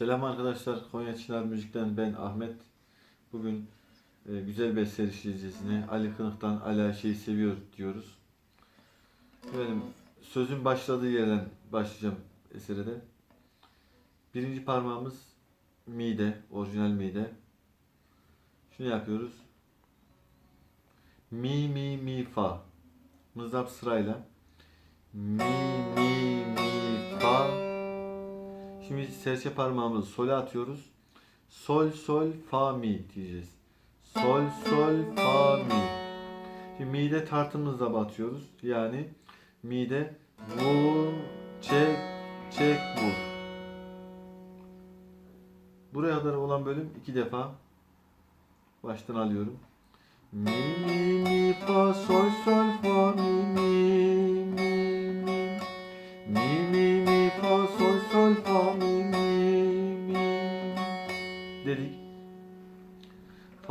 Selam arkadaşlar. Konya Çınar Müzik'ten ben Ahmet. Bugün e, güzel işleyeceğiz yine. Ali Kınık'tan Ala Şeyi Seviyor diyoruz. Benim sözün başladığı yerden başlayacağım esere de. Birinci parmağımız mide, orijinal mide. Şunu yapıyoruz. Mi mi mi fa. Mızrap sırayla. Mi Şimdi serçe parmağımızı sole atıyoruz. Sol sol fa mi diyeceğiz. Sol sol fa mi. Şimdi mide tartımızla batıyoruz. Yani mide vur çek çek vur. Buraya kadar olan bölüm iki defa baştan alıyorum. Mi mi mi fa sol sol fa mi mi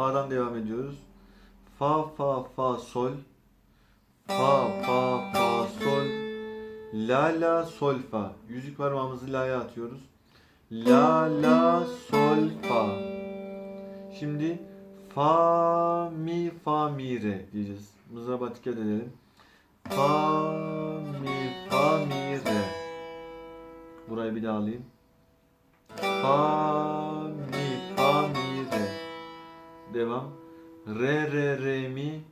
Fa'dan devam ediyoruz. Fa fa fa sol fa fa fa sol la la sol fa yüzük parmağımızı la'ya atıyoruz. La la sol fa Şimdi fa mi fa mi re diyeceğiz. Mızraba dikkat edelim. Fa mi fa mi re. Burayı bir daha alayım. Fa Devam. Re re re mi.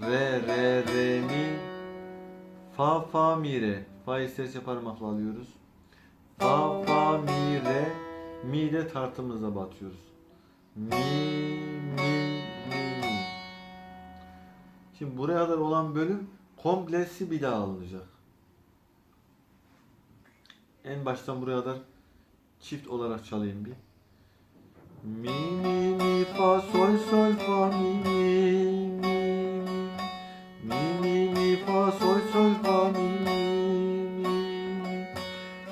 Re re re mi. Fa fa mi re. Fa'yı serçe parmakla alıyoruz. Fa fa mi re. Mi de tartımıza batıyoruz. Mi mi mi mi. Şimdi buraya kadar olan bölüm komplesi bir daha alınacak. En baştan buraya kadar çift olarak çalayım bir. Mi mi mi fa sol sol fa mi mi mi mi mi mi fa sol sol fa mi mi mi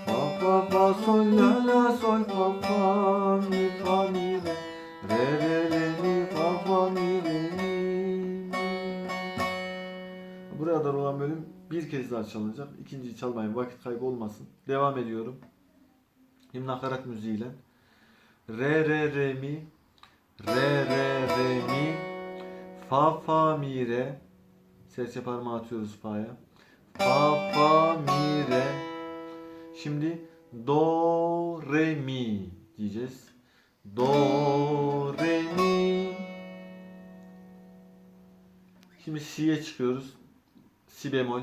fa fa fa sol la la sol fa fa mi fa mi re re re re mi fa fa mi re mi Buraya kadar olan bölüm bir kez daha çalınacak. İkinciyi çalmayın vakit kaybı olmasın. Devam ediyorum. Şimdi nakarat müziğiyle. Re re re mi Re re re mi Fa fa mi re Serçe parmağı atıyoruz fa'ya. Fa fa mi re Şimdi do re mi diyeceğiz. Do re mi Şimdi si'ye çıkıyoruz. Si bemol.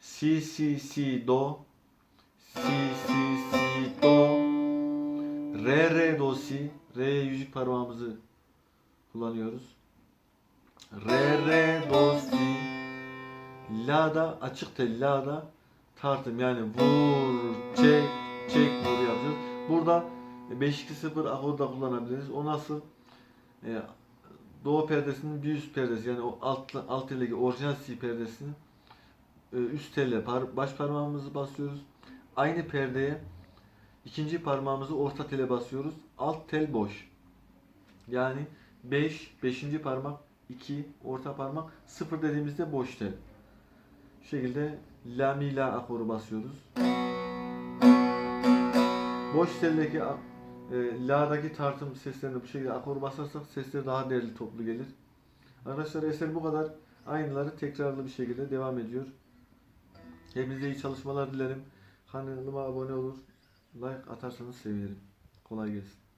Si si si do. Si si si. Re re do si. Re'ye yüzük parmağımızı kullanıyoruz. Re re do si. La da açık tel la da tartım yani vur çek çek vur yapacağız. Burada 5-2-0 akorda kullanabiliriz. O nasıl? E, Doğu perdesinin bir üst perdesi yani o alt, alt teldeki orijinal si perdesinin e, üst telle par, baş parmağımızı basıyoruz. Aynı perdeye ikinci parmağımızı orta tele basıyoruz. Alt tel boş. Yani 5, 5. parmak 2, orta parmak 0 dediğimizde boş tel. Şu şekilde la mi la akoru basıyoruz. Boş teldeki e, la'daki tartım seslerini bu şekilde akor basarsak sesler daha değerli toplu gelir. Arkadaşlar eser bu kadar. Aynıları tekrarlı bir şekilde devam ediyor. Hepinize iyi çalışmalar dilerim. Kanalıma abone olur. Like atarsanız sevinirim. Kolay gelsin.